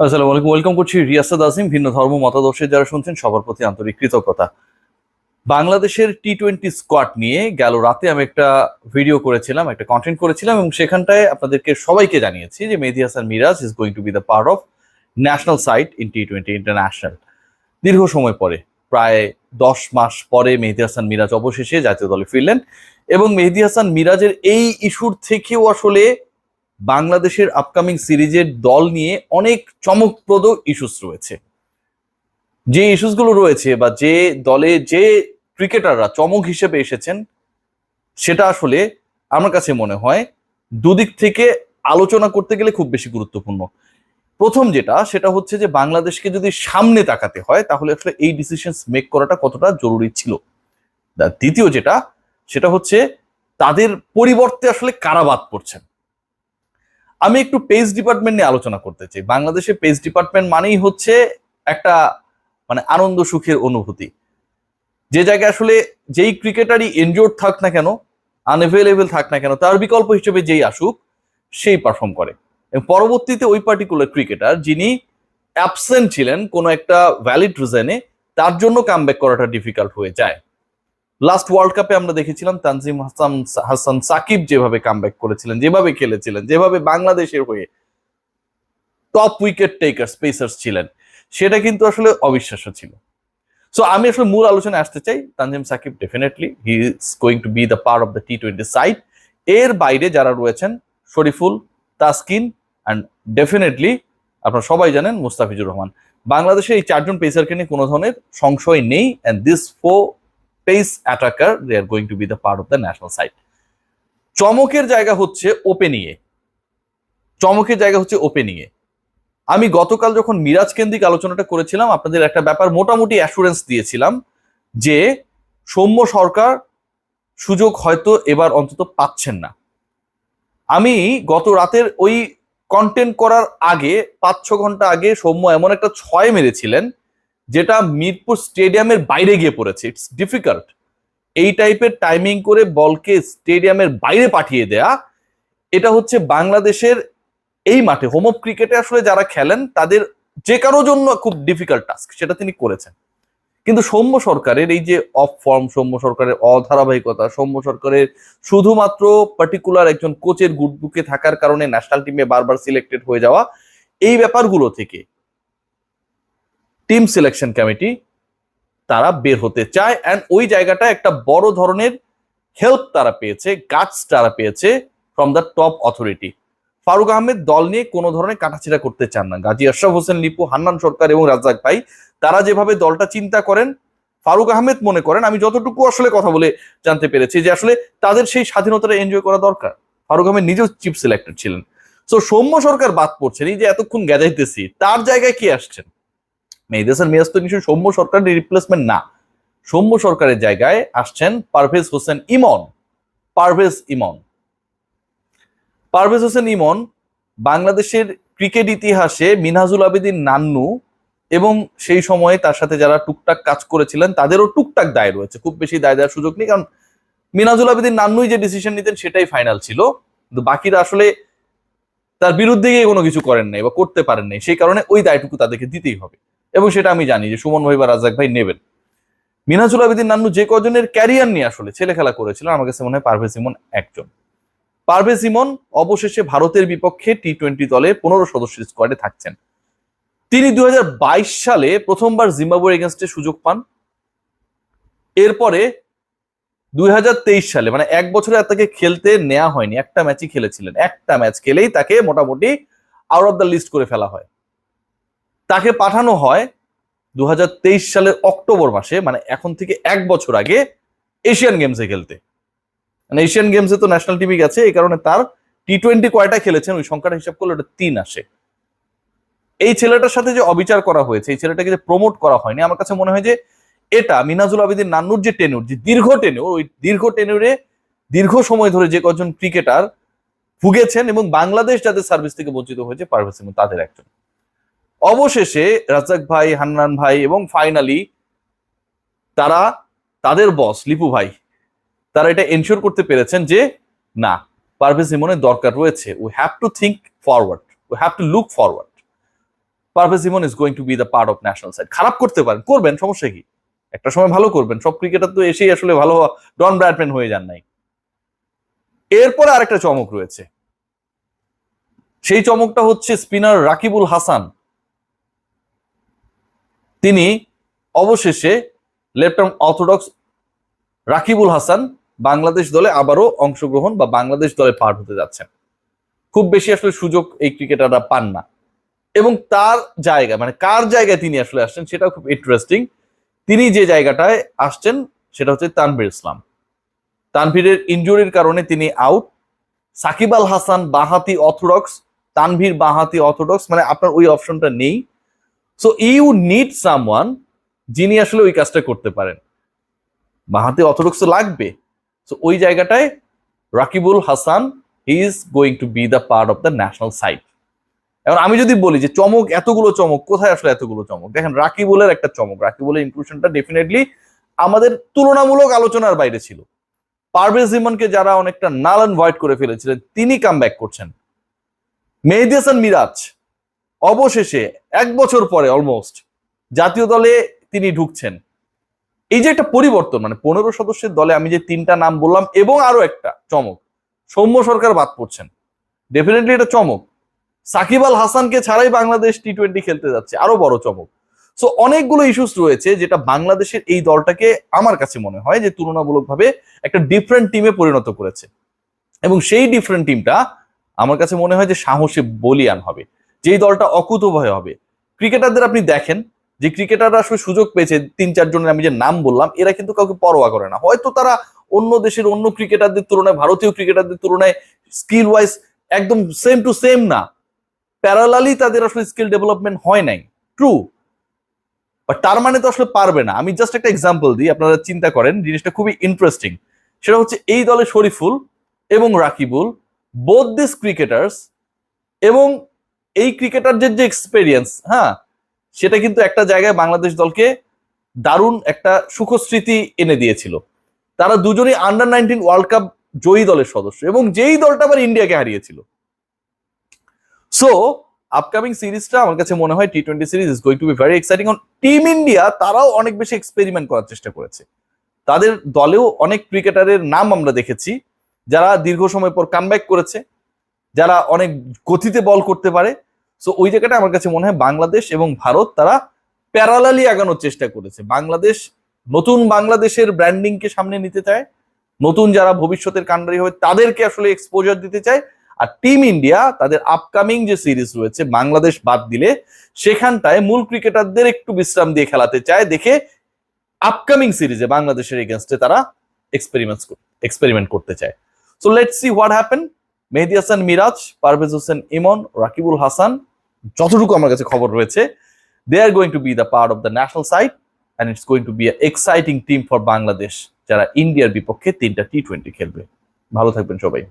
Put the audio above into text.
আসসালামু আলাইকুম। ওয়েলকাম করছি রিয়াসাদ আজিম, ভিন্ন ধর্ম, মতাদর্শের যারা শুনছেন, সবার প্রতি আন্তরিক কৃতজ্ঞতা। বাংলাদেশের টি টোয়েন্টি স্কোয়াড নিয়ে গেল রাতে আমি একটা ভিডিও করেছিলাম, একটা কন্টেন্ট করেছিলাম এবং সেখানটায় আপনাদেরকে সবাইকে জানিয়েছি যে Mehedi Hasan Miraz is going to be the part of national side in T twenty international দীর্ঘ সময় পরে, প্রায় দশ মাস পরে মেহেদি হাসান মিরাজ অবশেষে জাতীয় দলে ফিরলেন এবং মেহেদি হাসান মিরাজের এই ইস্যুর থেকেও আসলে বাংলাদেশের আপকামিং সিরিজের দল নিয়ে অনেক চমকপ্রদ ইস্যুস রয়েছে। যে ইস্যুসগুলো রয়েছে বা যে দলে যে ক্রিকেটাররা চমক হিসেবে এসেছেন, সেটা আসলে আমার কাছে মনে হয় দুদিক থেকে আলোচনা করতে গেলে খুব বেশি গুরুত্বপূর্ণ। প্রথম যেটা, সেটা হচ্ছে যে বাংলাদেশকে যদি সামনে তাকাতে হয়, তাহলে আসলে এই ডিসিশন মেক করাটা কতটা জরুরি ছিল। দ্বিতীয় যেটা, সেটা হচ্ছে তাদের পরিবর্তে আসলে কারা বাদ পড়ছেন। আমি একটু পেজ ডিপার্টমেন্ট নিয়ে আলোচনা করতে চাই। বাংলাদেশে পেজ ডিপার্টমেন্ট মানেই হচ্ছে একটা মানে আনন্দ সুখের অনুভূতি। যে জায়গায় আসলে যেই ক্রিকেটারই এনজোর্ড থাক না কেন আনএভেলেবেল থাক না কেন, তার বিকল্প হিসেবে যেই আসুক, সেই পারফর্ম করে। এবং পরবর্তীতে ওই পার্টিকুলার ক্রিকেটার যিনি অ্যাবসেন্ট ছিলেন কোনো একটা ভ্যালিড রিজনে তার জন্য কামব্যাক করাটা ডিফিকাল্ট হয়ে যায়। লাস্ট ওয়ার্ল্ড কাপে আমরা দেখেছিলাম তানজিম হাসান হাসান সাকিব যেভাবে কামব্যাক করেছিলেন, যেভাবে খেলেছিলেন, যেভাবে বাংলাদেশের হয়ে টপ উইকেট টেকার স্পেসার্স ছিলেন, সেটা কিন্তু আসলে অবিশ্বাস্য ছিল। সো আমি আসলে মূল আলোচনায় আসতে চাই, Tanzim Sakib definitely he is going to be the part of the T twenty side এর বাইরে যারা রয়েছেন, শরীফুল, তাসকিন অ্যান্ড ডেফিনেটলি আপনারা সবাই জানেন মুস্তাফিজুর রহমান। বাংলাদেশে এই চারজন পেসারকে নিয়ে কোনো ধরনের সংশয় নেই and this four pace attacker they are going to be the part of the national side চমকের জায়গা হচ্ছে ওপেনিংয়ে চমকের জায়গা হচ্ছে ওপেনিংয়ে আমি গতকাল যখন মিরাজ কেন্দ্রিক আলোচনাটা করেছিলাম, আপনাদের একটা ব্যাপার মোটামুটি অ্যাসুরেন্স দিয়েছিলাম যে সৌম্য সরকার সুযোগ হয়তো এবার অন্তত পাচ্ছেন না। আমি গত রাতের ওই কন্টেন্ট করার আগে পাঁচ ছ ঘণ্টা আগে সৌম্য এমন একটা ছয় মেরেছিলেন যেটা মিরপুর স্টেডিয়ামের বাইরে গিয়ে পড়েছে। ইটস ডিফিকাল্ট এই টাইপের টাইমিং করে বলকে স্টেডিয়ামের বাইরে পাঠিয়ে দেয়া, এটা হচ্ছে বাংলাদেশের এই মাঠে। হোম অফ ক্রিকেটে আসলে যারা খেলেন, তাদের যে কারোর জন্য খুব ডিফিকাল্ট টাস্ক সেটা তিনি করেছেন। কিন্তু সৌম্য সরকারের এই যে অফ ফর্ম সৌম্য সরকারের অধারাবাহিকতা, সৌম্য সরকারের শুধুমাত্র পার্টিকুলার একজন কোচের গুডবুকে থাকার কারণে ন্যাশনাল টিমে বারবার সিলেক্টেড হয়ে যাওয়া, এই ব্যাপারগুলো থেকে টিম সিলেকশন কমিটি তারা বের হতে চায় অ্যান্ড ওই জায়গাটা একটা বড় ধরনের হেল্প তারা পেয়েছে গাছ তারা পেয়েছে from the top authority Faruk Ahmed দল নিয়ে কোনো ধরনের কাটাছিড়া করতে চান না। গাজী আশরাফ হোসেন, লিপু, হান্নান সরকার এবং রাজ্জাক ভাই, তারা যেভাবে দলটা চিন্তা করেন, ফারুক আহমেদ মনে করেন, আমি যতটুকু আসলে কথা বলে জানতে পেরেছি যে আসলে তাদের সেই স্বাধীনতাটা এনজয় করা দরকার। ফারুক আহমেদ নিজেও চিফ সিলেক্টেড ছিলেন। তো সৌম্য সরকার বাদ পড়ছেন এই যে এতক্ষণ গেজাইতেছি তার জায়গায় কি আসছেন? মেহদেসান মিরাজ তো নিশ্চয়ই সৌম্য সরকারের রিপ্লেসমেন্ট না। সৌম্য সরকারের জায়গায় আসছেন পারভেজ হোসেন ইমন। পারভেজ ইমন। পারভেজ হোসেন ইমন বাংলাদেশের ক্রিকেট ইতিহাসে মিনহাজুল আবেদিন নান্নু এবং সেই সময়ে তার সাথে যারা টুকটাক কাজ করেছিলেন, তাদেরও টুকটাক দায় রয়েছে। খুব বেশি দায় দেওয়ার সুযোগ নেই, কারণ মিনাজুল আবেদিন নান্নুই যে ডিসিশন নিতেন সেটাই ফাইনাল ছিল। কিন্তু বাকিরা আসলে তার বিরুদ্ধে গিয়ে কোনো কিছু করেন নাই বা করতে পারেন নাই। সেই কারণে ওই দায়টুকু তাদেরকে দিতেই হবে। এবং সেটা আমি জানি যে সুমন ভাই বা রাজাক ভাই নেবেন। মিনাজুল আবেদিন নান্নু যে কজনের ক্যারিয়ার নিয়ে আসলে ছেলে খেলা করেছিলেন, আমার কাছে মনে হয় পারভেজ ইমন একজন। পারভেজ ইমন অবশেষে ভারতের বিপক্ষে টি টোয়েন্টি দলে পনেরো সদস্যের স্কোয়াডে থাকছেন। তিনি দুই হাজার বাইশ সালে প্রথমবার জিম্বাবুয়ের এগেনস্টে সুযোগ পান। এরপরে দুই হাজার তেইশ সালে মানে এক বছরে তাকে খেলতে নেওয়া হয়নি, একটা ম্যাচই খেলেছিলেন। একটা ম্যাচ খেলেই তাকে মোটামুটি আউট অফ দ্য লিস্ট করে ফেলা হয়। তাকে পাঠানো হয় দু হাজার তেইশ সালের অক্টোবর মাসে মানে এখন থেকে এক বছর আগে এশিয়ান গেমসে খেলতে। মানে এশিয়ান গেমসে তো ন্যাশনাল টিমই গেছে, এই কারণে তার টি টোয়েন্টি কয়টা খেলেছেন, ওই সংখ্যাটা হিসাব করলে ওটা তিন আসে। এই ছেলেটার সাথে যে অবিচার করা হয়েছে, এই ছেলেটাকে যে প্রমোট করা হয়নি, আমার কাছে মনে হয় যে এটা মিনাজুল আবেদিন নান্নুর যে টেনুর যে দীর্ঘ টেনুর ওই দীর্ঘ টেনুরে দীর্ঘ সময় ধরে যে কজন ক্রিকেটার ভুগেছেন এবং বাংলাদেশ যাদের সার্ভিস থেকে বঞ্চিত হয়েছে পারভেজ তাদের একজন। অবশেষে রাজাক ভাই, হান্নান ভাই এবং ফাইনালি তারা, তাদের বস লিপু ভাই, তারা এটা এনশিওর করতে পেরেছেন যে না, পারভেজ ইমনের দরকার রয়েছে। We have to think forward we have to look forward Parvez Emon is going to be the part of national side খারাপ করতে পারেন, করবেন, সমস্যা কি? একটা সময় ভালো করবেন। সব ক্রিকেটার তো এসেই আসলে ভালো ডন ব্র্যাডম্যান হয়ে যান নাই। এরপরে আরেকটা চমক রয়েছে। সেই চমকটা হচ্ছে স্পিনার রাকিবুল হাসান। তিনি অবশেষে left arm orthodox Rakibul Hasan Bangladesh দলে আবারও অংশগ্রহণ বা বাংলাদেশ দলে পার হতে যাচ্ছেন। খুব বেশি আসলে সুযোগ এই ক্রিকেটাররা পান না। এবং তার জায়গা মানে কার জায়গায় তিনি আসলে আসছেন সেটা খুব ইন্টারেস্টিং তিনি যে জায়গাটায় আসছেন সেটা হচ্ছে তানভীর ইসলাম। তানভীরের ইনজুরির কারণে তিনি আউট সাকিব আল হাসান বাহাতি অর্থোডক্স, তানভীর বাহাতি অর্থোডক্স মানে আপনার ওই অপশনটা নেই। সো ইউ নিড সামওয়ান যিনি আসলে ওই কাজটা করতে পারেন। বাহাতি অর্থোডক্স তো লাগবে। সো ওই জায়গাটায় Rakibul Hasan is going to be the part of the national side এখন আমি যদি বলি যে চমক, এতগুলো চমক, কোথায় আসলে এতগুলো চমক? দেখেন, রাকিবুলের একটা চমক। রাকিবুলের ইনক্লুশনটা ডেফিনেটলি আমাদের তুলনামূলক আলোচনার বাইরে ছিল। পারভেজ ইমনকে যারা অনেকটা নাল অ্যান্ড হোয়াইট করে ফেলেছিলেন, তিনি কাম করছেন। মেহেদি হাসান মিরাজ অবশেষে এক বছর পরে অলমোস্ট জাতীয় দলে তিনি ঢুকছেন। এই যে একটা পরিবর্তন মানে পনেরো সদস্যের দলে আমি যে তিনটা নাম বললাম এবং আরও একটা চমক, সৌম্য সরকার বাদ পড়ছেন। ডেফিনেটলি এটা চমক। সাকিব আল হাসানকে ছাড়াই বাংলাদেশ টি টোয়েন্টি খেলতে যাচ্ছে, আরও বড় চমক। সো অনেকগুলো ইস্যুস রয়েছে যেটা বাংলাদেশের এই দলটাকে আমার কাছে মনে হয় যে তুলনামূলকভাবে একটা ডিফারেন্ট টিমে পরিণত করেছে। এবং সেই ডিফারেন্ট টিমটা আমার কাছে মনে হয় যে সাহসে বলিয়ান হবে। যেই দলটা অকুতভয় হবে। ক্রিকেটারদের আপনি দেখেন, যে ক্রিকেটাররা আসলে সুযোগ পেয়েছে তিন চারজনের আমি যে নাম বললাম, এরা কিন্তু কাউকে পরোয়া করে না। হয়তো তারা অন্য দেশের অন্য ক্রিকেটারদের তুলনায়, ভারতীয় ক্রিকেটারদের তুলনায় স্কিল ওয়াইজ একদম সেম টু সেম না। প্যারালালি তাদের আসলে স্কিল ডেভেলপমেন্ট হয় নাই। ট্রু বাট তার মানে তো আসলে পারবে না। আমি জাস্ট একটা এক্সাম্পল দিই, আপনারা চিন্তা করেন, জিনিসটা খুবই ইন্টারেস্টিং সেটা হচ্ছে এই দলে শরীফুল এবং রাকিবুল বোথ দিস ক্রিকেটার্স এবং এই ক্রিকেটারদের যে এক্সপেরিয়েন্স হ্যাঁ সেটা কিন্তু একটা জায়গায় বাংলাদেশ দলকে দারুণ একটা সুখস্মৃতি এনে দিয়েছিল। তারা দুজনেই আন্ডার নাইনটিন ওয়ার্ল্ড কাপ জয়ী দলের সদস্য এবং যেই দলটা আবার ইন্ডিয়াকে হারিয়েছিল। সো আপকামিং সিরিজটা আমার কাছে মনে হয় T twenty series is going to be very exciting on team India তারাও অনেক বেশি এক্সপেরিমেন্ট করার চেষ্টা করেছে। তাদের দলেও অনেক ক্রিকেটারের নাম আমরা দেখেছি, যারা দীর্ঘ সময় পর কামব্যাক করেছে, যারা অনেক গতিতে বল করতে পারে সো ওই জায়গাটা আমার কাছে মনে হয় বাংলাদেশ এবং ভারত তারা প্যারালালি আগানোর চেষ্টা করেছে। বাংলাদেশ নতুন বাংলাদেশের ব্র্যান্ডিংকে সামনে নিতে চায়, নতুন যারা ভবিষ্যতের কান্ডারি হবে তাদেরকে আসলে এক্সপোজার দিতে চায়, আর টিম ইন্ডিয়া তাদের আপকামিং যে সিরিজ রয়েছে বাংলাদেশ বাদ দিলে, সেখানটায় মূল ক্রিকেটারদের একটু বিশ্রাম দিয়ে খেলাতে চায়, দেখে আপকামিং সিরিজে বাংলাদেশের এগেনস্টে তারা এক্সপেরিমেন্ট এক্সপেরিমেন্ট করতে চায়। So let see what happen Mehedi Hasan, Miraz, Parvez Hossain, Emon, Rakibul Hasan, যতটুকু আমার কাছে খবর রয়েছে they are going to be the part of the national side and it's going to be exciting team for Bangladesh যারা ইন্ডিয়ার বিপক্ষে তিনটা T twenty খেলবে। ভালো থাকবেন সবাই।